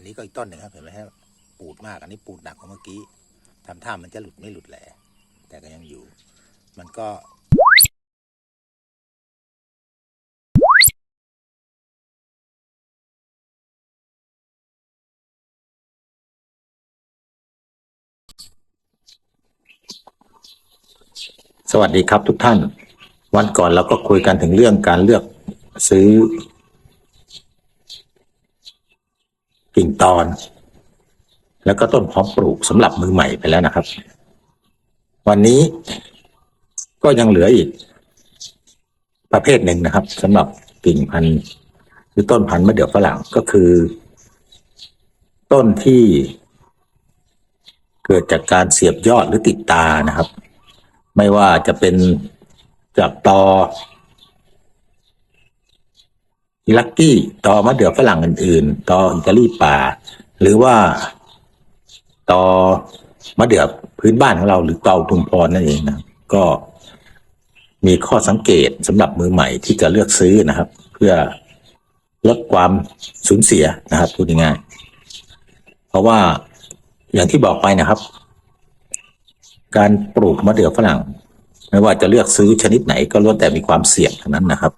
อันนี้ก็อีกต้นหนึ่งครับเห็นไหมฮะปูดมากอันนี้ปูดหนักกว่าเมื่อกี้ทำท่ามันจะหลุดไม่หลุดแหละแต่ก็ยังอยู่ มันก็สวัสดีครับทุกท่าน วันก่อนเราก็คุยกันถึงเรื่องการเลือกซื้อ กิ่งตอน แล้วก็ต้นพร้อมปลูกสำหรับมือใหม่ไปแล้วนะครับ วันนี้ก็ยังเหลืออีก ประเภทหนึ่งนะครับสำหรับกิ่งพันธุ์หรือต้นพันธุ์มะเดื่อฝรั่งก็คือ ต้นที่เกิดจากการเสียบยอดหรือติดตานะครับ ไม่ว่าจะเป็นจากตอ อิลักกี้ต่อมะเดื่อฝรั่งอื่น ๆ ต่ออิตาลีป่า หรือว่าต่อมะเดื่อพื้นบ้านของเรา หรือเตออุทุมพรนั่นเองนะก็มีข้อสังเกตสำหรับมือใหม่ที่จะเลือกซื้อนะครับ เพื่อลดความสูญเสียนะครับพูดง่ายๆเพราะว่าอย่างที่บอกไปนะครับ การปลูกมะเดื่อฝรั่ง ไม่ว่าจะเลือกซื้อชนิดไหนก็ล้วนแต่มีความเสี่ยงทั้งนั้นนะครับ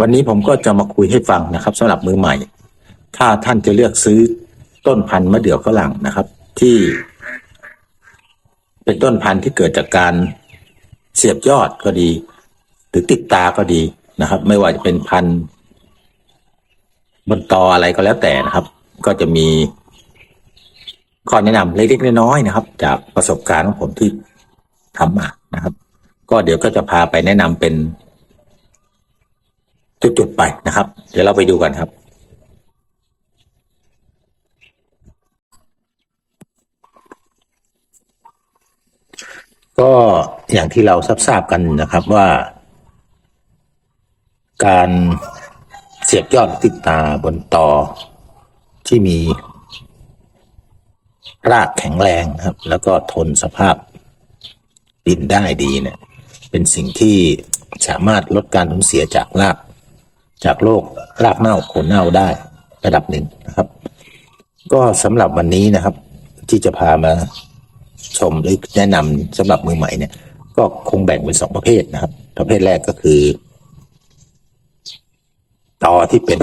วันนี้ผมก็จะมาคุยให้ฟังนะครับสำหรับมือใหม่ ถ้าท่านจะเลือกซื้อต้นพันธุ์มะเดื่อฝรั่งนะครับ ที่ เป็นต้นพันธุ์ที่เกิดจากการเสียบยอดก็ดี หรือติดตาก็ดีนะครับ ไม่ว่าจะเป็นพันธุ์บนตออะไรก็แล้วแต่นะครับ ก็จะมีข้อแนะนำเล็กๆน้อยๆนะครับ จากประสบการณ์ของผมที่ทำมานะครับ ก็เดี๋ยวก็จะพาไปแนะนำเป็น จุดๆไปนะครับ เดี๋ยวเราไปดูกันครับก็อย่างที่เราทราบกันนะครับว่า การเสียบยอดติดตาบนตอที่มี รากแข็งแรงครับ แล้วก็ทนสภาพดินได้ดีเนี่ยเป็นสิ่งที่สามารถลดการสูญเสียจากราก จากโรครากเน่าโคนเน่าได้ระดับหนึ่งนะครับ ก็สำหรับวันนี้นะครับ ที่จะพามาชมหรือแนะนำสำหรับมือใหม่เนี่ย ก็คงแบ่งเป็นสองประเภทนะครับ ประเภทแรกก็คือตอที่เป็น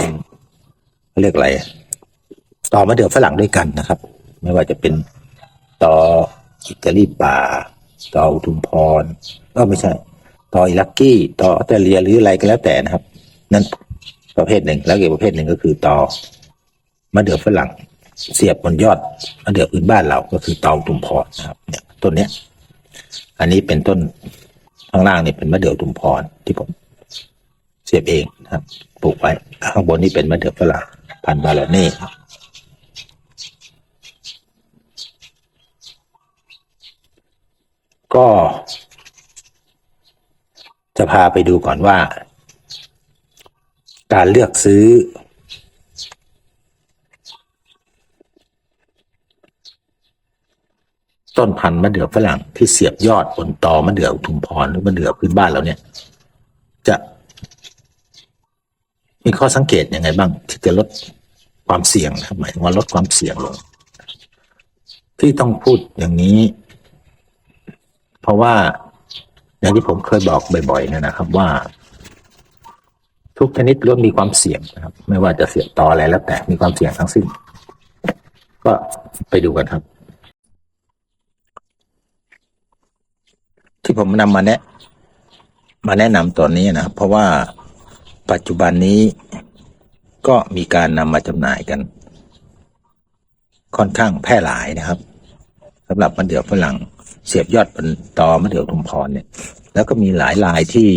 เรียกอะไรต่อมะเดื่อฝรั่งด้วยกันนะครับ ไม่ว่าจะเป็นต่ออิตาลีป่าต่ออุทุมพรก็ไม่ใช่ต่ออิลักกี้ต่อออสเตรเลียหรืออะไรก็แล้วแต่นะครับ นั่น ประเภทหนึ่ง แล้วอีกประเภทหนึ่งก็คือตอมะเดื่อฝรั่งเสียบบนยอดมะเดื่อพื้นบ้านเราก็คือตออุทุมพรนะครับ เนี่ยต้นเนี้ย อันนี้เป็นต้นข้างล่างเนี่ยเป็นมะเดื่ออุทุมพรที่ผมเสียบเองนะครับปลูกไว้ข้างบนนี่เป็นมะเดื่อฝรั่งพันธุ์บาลาเน่ก็ จะพาไปดูก่อนว่า การเลือกซื้อ ต้นพันธุ์มะเดื่อฝรั่งที่เสียบยอดบนตอมะเดื่ออุทุมพรหรือมะเดื่อพื้นบ้านเราเนี่ย จะมีข้อสังเกตยังไงบ้าง ที่จะลดความเสี่ยงนะหมายถึงว่าลดความเสี่ยงลง ที่ต้องพูดอย่างนี้ เพราะว่าอย่างที่ผมเคยบอกบ่อยๆนะครับว่า ทุกชนิดล้วนมีความเสี่ยงนะครับ ไม่ว่าจะเสี่ยงต่ออะไรแล้วแต่มีความเสี่ยงทั้งสิ้น ก็ไปดูกันครับ ที่ผมนำมาแนะ มาแนะนำตอนนี้นะครับเพราะว่าปัจจุบันนี้ก็มีการนำมาจำหน่ายกัน ค่อนข้างแพร่หลายนะครับสำหรับมะเดื่อฝรั่งเสียบยอดบนตอมะเดื่อทุมพรเนี่ย แล้วก็มีหลายรายที่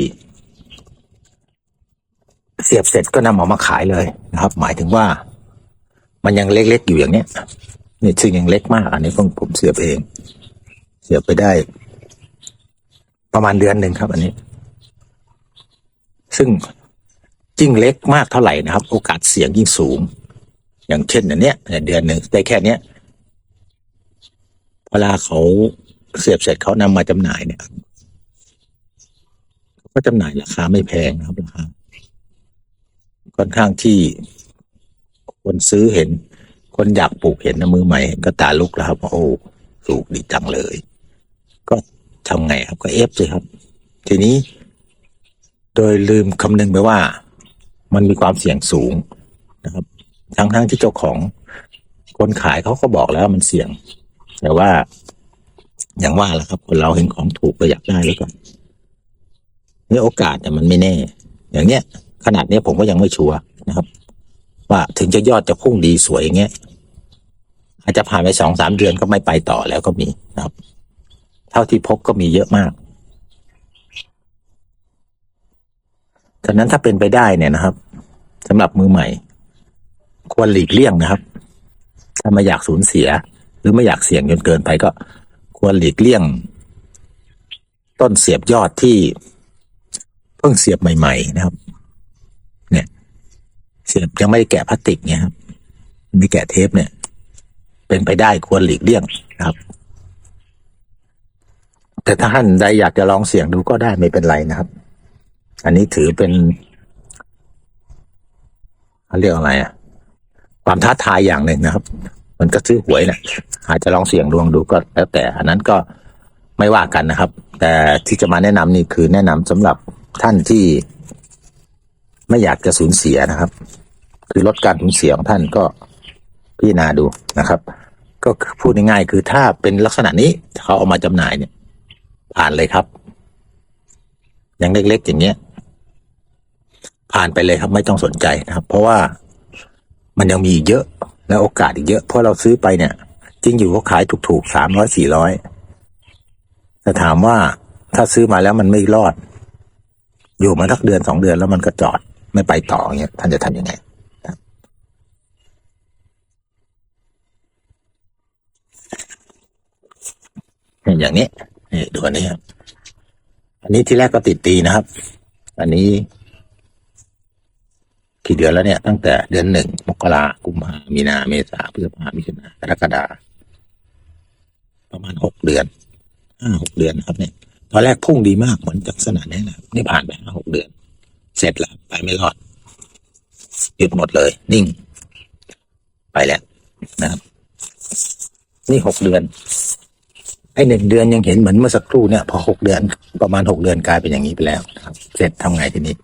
เสียบเสร็จก็นำออกมาขายเลยนะครับ หมายถึงว่า มันยังเล็กๆอยู่อย่างเนี้ยนี่ซึ่งยังเล็กมาก อันนี้ผมผมเสียบเอง เสียบไปได้ ประมาณเดือนหนึ่งครับ อันนี้ ซึ่งยิ่งเล็กมากเท่าไหร่นะครับ โอกาสเสียงยิ่งสูง อย่างเช่นอันเนี้ยเนี่ยเดือนหนึ่งได้แค่เนี้ยเวลาเขาเสียบเสร็จเขานำมาจำหน่ายเนี่ยเขาก็จำหน่ายราคาไม่แพงนะครับราคา ค่อนข้างที่ คนซื้อเห็น คนอยากปลูกเห็นนะมือใหม่ก็ตาลุกแล้วครับโอ้สูกดีจังเลย ก็ทำไงครับก็เอฟเลยครับ ทีนี้ โดยลืมคำนึงไปว่า มันมีความเสี่ยงสูงนะครับ ทั้งทั้งที่เจ้าของคนขายเขาก็บอกแล้วมันเสี่ยง แต่ว่า อย่างว่าแหละครับ คนเราเห็นของถูกก็อยากได้แล้วก่อนนี่โอกาสเนี่มันไม่แน่ อย่างเนี้ย ขนาดนี้ผมก็ยังไม่ชัวร์นะครับ ว่าถึงจะยอดจะพุ่งดีสวยอย่างเงี้ยอาจจะผ่านไปสองสามเดือนก็ไม่ไปต่อแล้วก็มีนะครับ เท่าที่พบก็มีเยอะมากฉะนั้นถ้าเป็นไปได้เนี่ยนะครับสำหรับมือใหม่ ควรหลีกเลี่ยงนะครับ ถ้าไม่อยากสูญเสีย หรือไม่อยากเสี่ยงจนเกินไปก็ ควรหลีกเลี่ยง ต้นเสียบยอดที่เพิ่งเสียบใหม่ ๆ นะครับ เสียบยังไม่ได้แกะพลาสติกเนี่ยครับไม่แกะเทปเนี่ย เป็นไปได้ควรหลีกเลี่ยงครับ แต่ถ้าท่านใดอยากจะลองเสี่ยงดูก็ได้ไม่เป็นไรนะครับ อันนี้ถือเป็นเขาเรียกอะไรอะความท้าทายอย่างหนึ่งนะครับ มันก็ซื้อหวยเนี่ยอาจจะลองเสี่ยงดวงดูก็แล้วแต่ อันนั้นก็ไม่ว่ากันนะครับ แต่ที่จะมาแนะนำนี่คือแนะนำสำหรับท่านที่ ไม่อยากจะสูญเสียนะครับ คือลดการสูญเสียของท่านก็พิจารณาดูนะครับ ก็พูดง่ายๆคือถ้าเป็นลักษณะนี้เขาเอามาจำหน่ายเนี่ย ผ่านเลยครับ อย่างเล็กๆอย่างเงี้ย ผ่านไปเลยครับไม่ต้องสนใจนะครับ เพราะว่ามันยังมีอีกเยอะ และโอกาสอีกเยอะ เพราะเราซื้อไปเนี่ย จริงอยู่เขาขายถูกๆสามร้อยสี่ร้อยแต่ถามว่าถ้าซื้อมาแล้วมันไม่รอด อยู่มาสักเดือนสองเดือนแล้วมันก็จอด ไม่ไปต่ออย่างเงี้ยท่านจะทำยังไงครับเนี่ยอย่างนี้นี่ดูอันนี้ครับ อันนี้ที่แรกก็ติดตีนะครับ อันนี้กี่เดือนแล้วเนี่ย ตั้งแต่เดือนหนึ่งมกรากุมภามีนาเมษาพฤษภามิถุนากรกฎาประมาณหกเดือนห้าหกเดือนครับเนี่ย ตอนแรกพุ่งดีมากเหมือนจากสนามนี้นะนี่ผ่านไปห้าหกเดือน เสร็จแล้วไปไม่รอดหยุดหมดเลย นิ่ง ไปแล้วนะครับ นี่หกเดือน ไอ้หนึ่งเดือนยังเห็นเหมือนเมื่อสักครู่เนี่ย พอหกเดือน ประมาณหกเดือนกลายเป็นอย่างนี้ไปแล้วนะครับ เสร็จทำไงทีนี้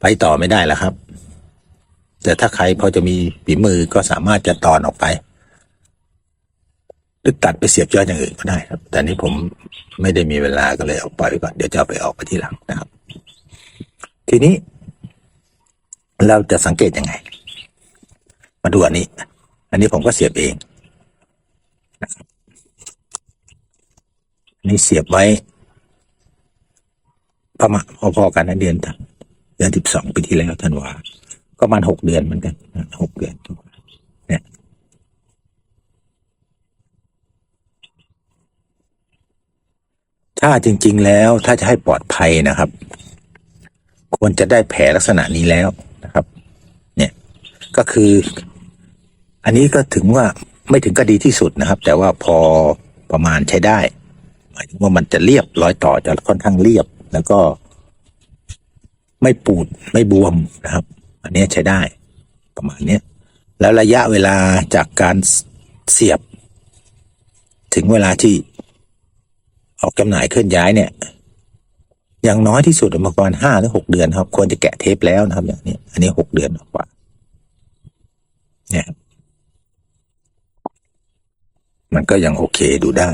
ไปต่อไม่ได้แล้วครับ แต่ถ้าใครพอจะมีฝีมือก็สามารถจะตอนออกไปหรือตัดไปเสียบยอดอย่างอื่นก็ได้ครับ แต่นี้ผมไม่ได้มีเวลาก็เลยเอาปล่อยไว้ก่อน เดี๋ยวจะเอาไปออกไปทีหลังนะครับ ทีนี้ เราจะสังเกตยังไง มาดูอันนี้ อันนี้ผมก็เสียบเองนี่เสียบไว้ประมาณพอๆกันนะเดือนเดือนสิบสองปีที่แล้วธันวาก็ประมาณหกเดือนเหมือนกันหกเดือนเนี่ยถ้าจริง ๆ แล้วถ้าจะให้ปลอดภัยนะครับ ควรจะได้แผลลักษณะนี้แล้วนะครับ เนี่ยก็คือ อันนี้ก็ถึงว่าไม่ถึงก็ดีที่สุดนะครับ แต่ว่าพอประมาณใช้ได้ หมายถึงว่ามันจะเรียบร้อยต่อจะค่อนข้างเรียบ แล้วก็ ไม่ปูดไม่บวมนะครับ อันนี้ใช้ได้ ประมาณนี้แล้วระยะเวลาจากการเสียบ ถึงเวลาที่ออกจำหน่ายเคลื่อนย้ายเนี่ย อย่างน้อยที่สุดประมาณห้าหรือหกเดือนครับ ควรจะแกะเทปแล้วนะครับ อย่างนี้ อันนี้หกเดือนกว่า เนี่ยมันก็ยังโอเคดูได้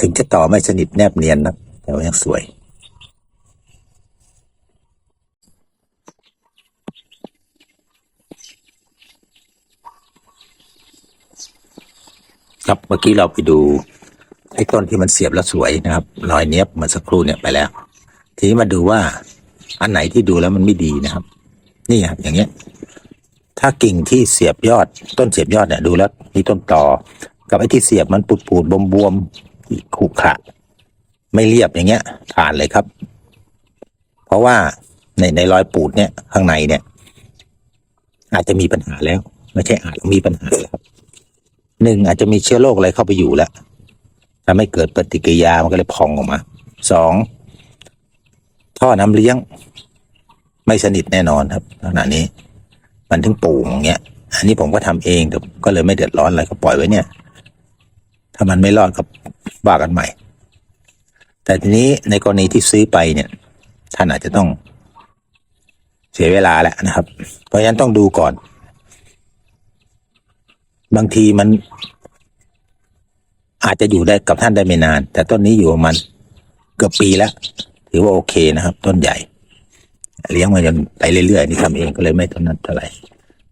ถึงจะต่อไม่สนิทแนบเนียนนะแต่ว่ายังสวย ครับเมื่อกี้เราไปดูไอ้ต้นที่มันเสียบแล้วสวยนะครับ รอยเนี้ยบเมื่อสักครู่เนี่ยไปแล้ว ทีนี้มาดูว่า อันไหนที่ดูแล้วมันไม่ดีนะครับ นี่ครับอย่างเงี้ย ถ้ากิ่งที่เสียบยอด ต้นเสียบยอดเนี่ย ดูแล้วมีต้นต่อ กับไอ้ที่เสียบมันปูดปูดบวมบวมขรุขระไม่เรียบอย่างเงี้ยผ่านเลยครับ เพราะว่าในในรอยปูดเนี่ยข้างในเนี่ย อาจจะมีปัญหาแล้ว ไม่ใช่อาจมีปัญหาแล้วครับหนึ่งอาจจะมีเชื้อโรคอะไรเข้าไปอยู่แล้วทำให้เกิดปฏิกิริยามันก็เลยพองออกมาสอง ท่อน้ำเลี้ยง ไม่สนิทแน่นอนครับขณะนี้ มันถึงปูงเงี้ย อันนี้ผมก็ทำเองก็เลยไม่เดือดร้อนอะไรก็ปล่อยไว้เนี่ย ถ้ามันไม่รอดก็ว่ากันใหม่ แต่ทีนี้ในกรณีที่ซื้อไปเนี่ย ท่านอาจจะต้องเสียเวลาแหละนะครับ เพราะฉะนั้นต้องดูก่อน บางทีมันอาจจะอยู่ได้กับท่านได้ไม่นาน แต่ต้นนี้อยู่ประมาณเกือบปีแล้ว ถือว่าโอเคนะครับ ต้นใหญ่ เลี้ยงมาจนไปเรื่อยๆนี่ทำเองก็เลยไม่ต้นนั้นเท่าไหร่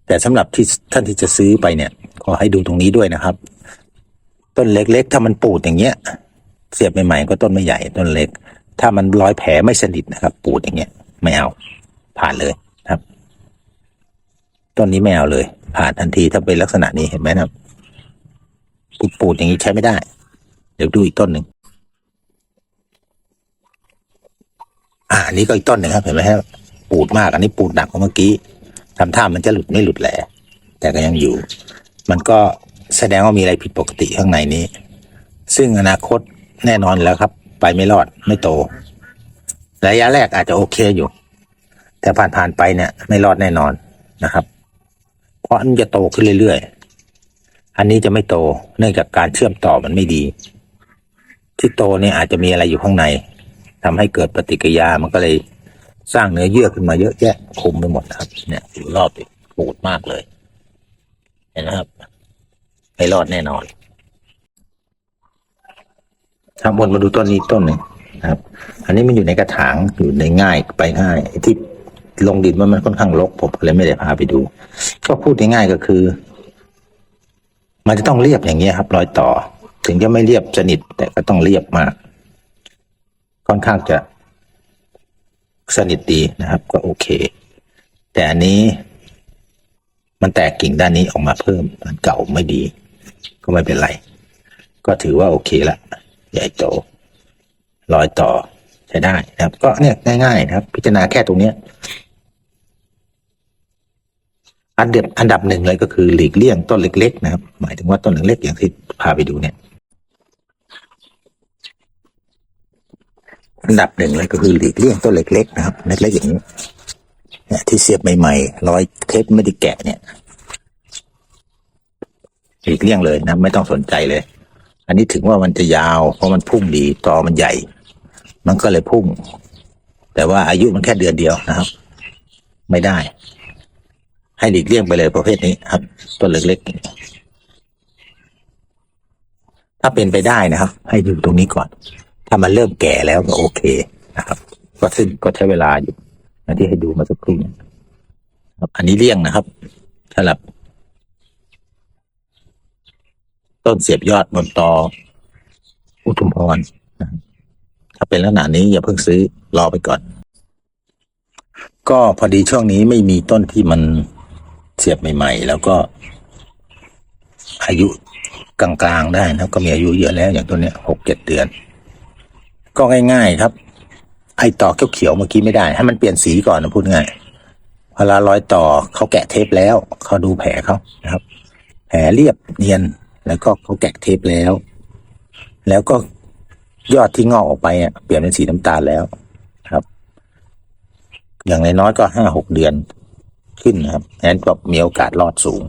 แต่สำหรับที่ท่านที่จะซื้อไปเนี่ย ขอให้ดูตรงนี้ด้วยนะครับ ต้นเล็กๆ ถ้ามันปูดอย่างเงี้ย เสียบใหม่ๆก็ต้นไม่ใหญ่ต้นเล็ก ถ้ามันรอยแผลไม่สนิทนะครับ ปูดอย่างเงี้ย ไม่เอา ผ่านเลยครับ ต้นนี้ไม่เอาเลย ผ่านทันทีถ้าเป็นลักษณะนี้เห็นไหมนะครับปูดปูดอย่างนี้ใช้ไม่ได้ เดี๋ยวดูอีกต้นหนึ่ง อ่านี้ก็อีกต้นหนึ่งครับเห็นไหมครับปูดมากอันนี้ปูดหนักกว่าเมื่อกี้ทำท่ามันจะหลุดไม่หลุดแหละแต่ก็ยังอยู่ มันก็แสดงว่ามีอะไรผิดปกติข้างในนี้ ซึ่งอนาคตแน่นอนแล้วครับ ไปไม่รอดไม่โต ระยะแรกอาจจะโอเคอยู่ แต่ผ่านผ่านไปเนี่ย ไม่รอดแน่นอนนะครับ เพราะมันจะโตขึ้นเรื่อยๆ อันนี้จะไม่โตเนื่องจากการเชื่อมต่อมันไม่ดี ที่โตเนี่ยอาจจะมีอะไรอยู่ข้างใน ทำให้เกิดปฏิกิริยามันก็เลยสร้างเนื้อเยื่อขึ้นมาเยอะแยะคุมไปหมดนะครับ เนี่ยอยู่รอบอีกปูดมากเลย เห็นไหมครับไม่รอดแน่นอนทางบนมาดูต้นนี้ต้นหนึ่งนะครับ อันนี้มันอยู่ในกระถางอยู่ในง่ายไปง่ายที่ลงดินมันมันค่อนข้างรกผมก็เลยไม่ได้พาไปดู ก็พูดง่ายๆก็คือ มันจะต้องเรียบอย่างเงี้ยครับ รอยต่อ ถึงจะไม่เรียบสนิทแต่ก็ต้องเรียบมาก ค่อนข้างจะสนิทดีนะครับ ก็โอเค แต่อันนี้มันแตกกิ่งด้านนี้ออกมาเพิ่มมันเก่าไม่ดี ก็ไม่เป็นไร ก็ถือว่าโอเคละใหญ่โตรอยต่อใช้ได้นะครับ ก็เนี่ยง่ายๆนะครับ พิจารณาแค่ตรงเนี้ยอันเด็บอันดับหนึ่งเลยก็คือหลีกเลี่ยงต้นเล็ก ๆ นะครับ หมายถึงว่าต้นเล็กๆอย่างที่พาไปดูเนี่ย อันดับหนึ่งเลยก็คือหลีกเลี่ยงต้นเล็กๆนะครับเล็กๆอย่างนี้เนี่ยที่เสียบใหม่ๆร้อยเทปไม่ได้แกะเนี่ยหลีกเลี่ยงเลยนะ ไม่ต้องสนใจเลย อันนี้ถึงว่ามันจะยาว เพราะมันพุ่งดีตอมันใหญ่ มันก็เลยพุ่ง แต่ว่าอายุมันแค่เดือนเดียวนะครับ ไม่ได้ ให้หลีกเลี่ยงไปเลยประเภทนี้ครับ ต้นเล็กๆถ้าเป็นไปได้นะครับ ให้ดูตรงนี้ก่อน ถ้ามันเริ่มแก่แล้วก็โอเคนะครับ ก็ซึ่งก็ใช้เวลาอยู่นที่ให้ดูมาสักครู่ครับ อันนี้เลี่ยงนะครับสำหรับ ต้นเสียบยอดบนตออุทุมพรถ้าเป็นลักษณะนี้อย่าเพิ่งซื้อรอไปก่อน ก็พอดีช่วงนี้ไม่มีต้นที่มันเสียบใหม่ ๆ แล้วก็ อายุกลางๆได้นะก็มีอายุเยอะแล้วอย่างตัวเนี้ยหกเจ็ดเดือน ก็ง่ายๆครับ ไอ้ต่อเขียวๆเมื่อกี้ไม่ได้ ให้มันเปลี่ยนสีก่อนนะพูดง่ายเวลารอยต่อเขาแกะเทปแล้วเขาดูแผลเขานะครับ แผลเรียบเนียนแล้วก็เขาแกะเทปแล้ว แล้วก็ยอดที่งอกออกไปอะเปลี่ยนเป็นสีน้ำตาลแล้วครับ อย่างน้อยๆก็ห้าหกเดือนขึ้นนะครับนั้นก็มีโอกาสรอดสูง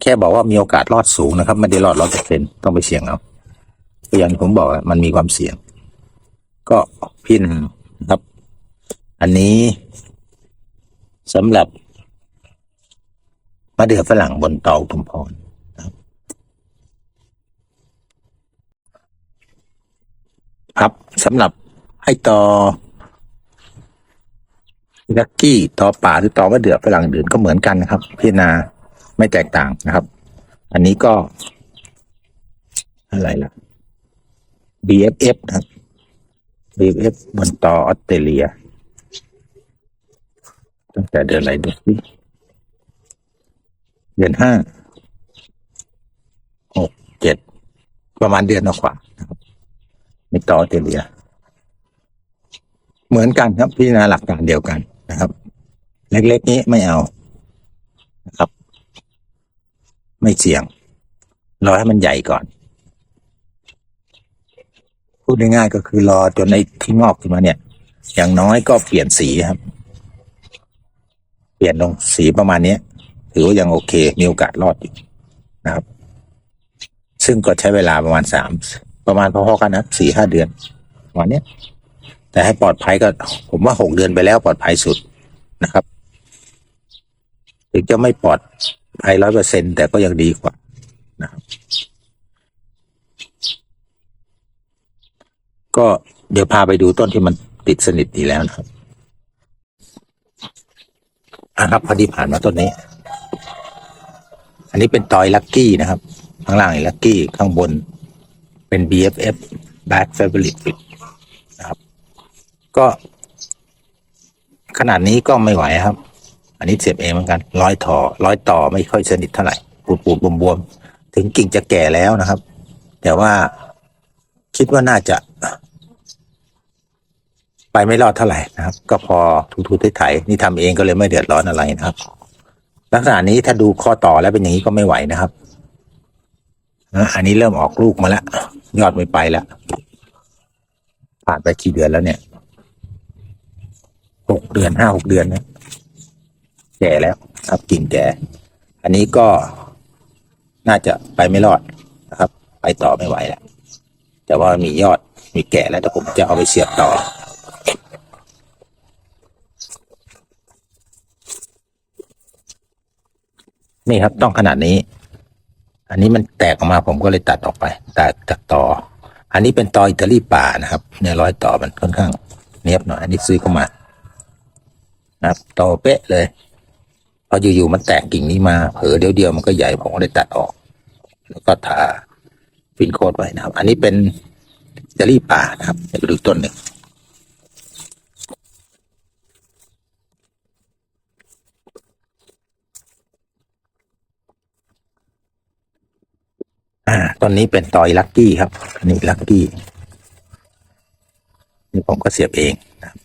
แค่บอกว่ามีโอกาสรอดสูงนะครับไม่ได้รอดร้อยเปอร์เซ็นต้องไปเสี่ยงเอาอย่างผมบอกมันมีความเสี่ยง ก็พี่นานะครับ อันนี้สำหรับมะเดื่อฝรั่งบนเตาทุมพรนะครับครับสำหรับไอ้ตอลักกี้ตอป่าหรือตอมะเดื่อฝรั่งอื่นก็เหมือนกันนะครับพี่นาไม่แตกต่างนะครับ อันนี้ก็อะไรล่ะ BFF นะครับ BFF บนต่อออสเตรเลีย ตั้งแต่เดือนอะไรดูสิเดือนห้าหกเจ็ดประมาณเดือนกว่านะครับในต่อออสเตรเลีย เหมือนกันครับพิจารณาหลักการเดียวกันนะครับ เล็กๆนี้ไม่เอานะครับ ไม่เสี่ยงรอให้มันใหญ่ก่อน พูดง่ายๆก็คือรอจนในที่งอกขึ้นมาเนี่ย อย่างน้อยก็เปลี่ยนสีครับ เปลี่ยนลงสีประมาณเนี้ยถือว่ายังโอเค มีโอกาสรอดอยู่นะครับ ซึ่งก็ใช้เวลาประมาณสามประมาณพอๆกันนะสี่ห้าเดือนประมาณเนี้ยแต่ให้ปลอดภัยก็ ผมว่าหกเดือนไปแล้วปลอดภัยสุดนะครับ ถึงจะไม่ปลอดภัยร้อยเปอร์เซ็นแต่ก็ยังดีกว่านะครับ ก็เดี๋ยวพาไปดูต้นที่มันติดสนิทดีแล้วนะครับอะครับพอดีผ่านมาต้นนี้ อันนี้เป็นตอยลักกี้นะครับ ข้างล่างลักกี้ข้างบนเป็น BFF Back Fabric Fit นะครับ ก็ ขนาดนี้ก็ไม่ไหวครับ อันนี้เสียบเองเหมือนกัน ร้อยต่อร้อยต่อไม่ค่อยสนิทเท่าไหร่ปูดปูดบวมๆ ถึงกิ่งจะแก่แล้วนะครับ แต่ว่าคิดว่าน่าจะ ไปไม่รอดเท่าไหร่นะครับ ก็พอทูๆไถๆนี่ทำเองก็เลยไม่เดือดร้อนอะไรนะครับ ลักษณะนี้ถ้าดูข้อต่อแล้วเป็นอย่างนี้ก็ไม่ไหวนะครับอันนี้เริ่มออกลูกมาแล้ว ยอดไม่ไปแล้วผ่านไปกี่เดือนแล้วเนี่ยหกเดือนห้าหกเดือนนะแก่แล้ว ครับกิ่งแก่ อันนี้ก็น่าจะไปไม่รอดนะครับ ไปต่อไม่ไหวแล้วแต่ว่ามียอดมีแก่แล้วแต่ผมจะเอาไปเสียบต่อ นี่ครับต้องขนาดนี้ อันนี้มันแตกออกมาผมก็เลยตัดออกไปตัดจากต่อ อันนี้เป็นตออิตาลีป่านะครับ เนี่ยร้อยต่อมันค่อนข้างเนียบหน่อย อันนี้ซื้อเข้ามานะครับต่อเป๊ะเลยพออยู่ๆมันแตกกิ่งนี้มาเผลอเดียวๆมันก็ใหญ่ผมก็เลยตัดออก แล้วก็ทาฟินโคดไว้นะครับ อันนี้เป็นอิตาลีป่านะครับดูต้นหนึ่ง อ่าต้นนี้เป็นตอยลักกี้ครับนนี้ลักกี้ นี่ผมก็เสียบเองนะครับ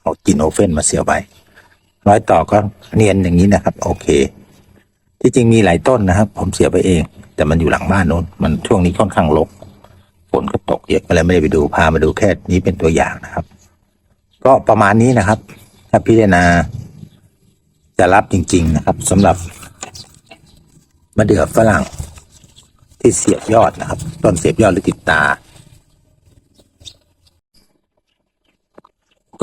เอากินโอเฟนมาเสียบไว้ร้อยต่อก็เนียนอย่างนี้นะครับ โอเค ที่จริงมีหลายต้นนะครับ ผมเสียบไปเอง แต่มันอยู่หลังบ้านโน้น มันช่วงนี้ค่อนข้างรกฝนก็ตกเยอะก็เลยไม่ได้ไปดูพามาดูแค่นี้เป็นตัวอย่างนะครับ ก็ประมาณนี้นะครับ ถ้าพิจารณาจะรับจริง ๆ นะครับสำหรับมะเดื่อฝรั่ง ที่เสียบยอดนะครับ ต้นเสียบยอดหรือติดตา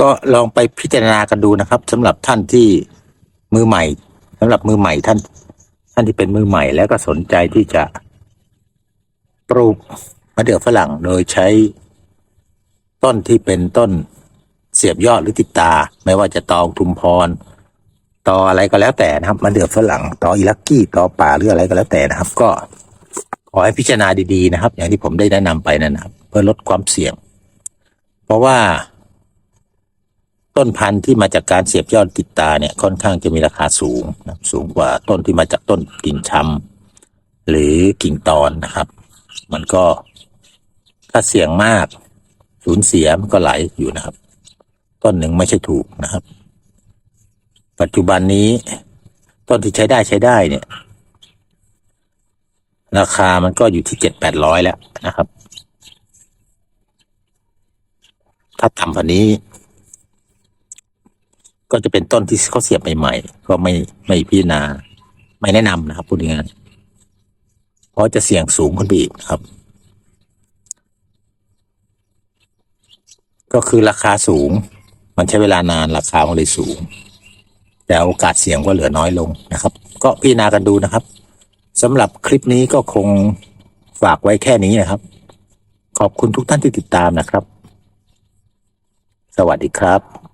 ก็ลองไปพิจารณากันดูนะครับสำหรับท่านที่มือใหม่สำหรับมือใหม่ท่าน ท่านที่เป็นมือใหม่แล้วก็สนใจที่จะปลูกมะเดื่อฝรั่งโดยใช้ต้นที่เป็นต้นเสียบยอดหรือติดตา ไม่ว่าจะตองทุมพรตออะไรก็แล้วแต่นะครับมะเดื่อฝรั่งตออิลักกี้ตอป่าหรืออะไรก็แล้วแต่นะครับ ก็ อให้พิจารณาดีๆนะครับ อย่างที่ผมได้แนะนำไปนะครับ เพื่อลดความเสี่ยง เพราะว่า ต้นพันธุ์ที่มาจากการเสียบยอดติดตาเนี่ยค่อนข้างจะมีราคาสูงนะสูงกว่าต้นที่มาจากต้นกิ่งชำหรือกิ่งตอนนะครับ มันก็ถ้าเสี่ยงมากสูญเสียมันก็ไหลอยู่นะครับ ต้นหนึ่งไม่ใช่ถูกนะครับ ปัจจุบันนี้ ต้นที่ใช้ได้ใช้ได้เนี่ย ราคามันก็อยู่ที่เจ็ดแปดร้อยแล้วนะครับ ถ้าต่ำกว่านี้ ก็จะเป็นต้นที่เขาเสียบใหม่ๆ ก็ไม่ไม่พิจารณา ไม่แนะนำนะครับพูดง่ายๆเพราะจะเสี่ยงสูงขึ้นไปอีกครับ ก็คือราคาสูง มันใช้เวลานานราคามันเลยสูง แต่โอกาสเสี่ยงก็เหลือน้อยลงนะครับ ก็พิจารณากันดูนะครับ สำหรับคลิปนี้ก็คงฝากไว้แค่นี้นะครับ ขอบคุณทุกท่านที่ติดตามนะครับ สวัสดีครับ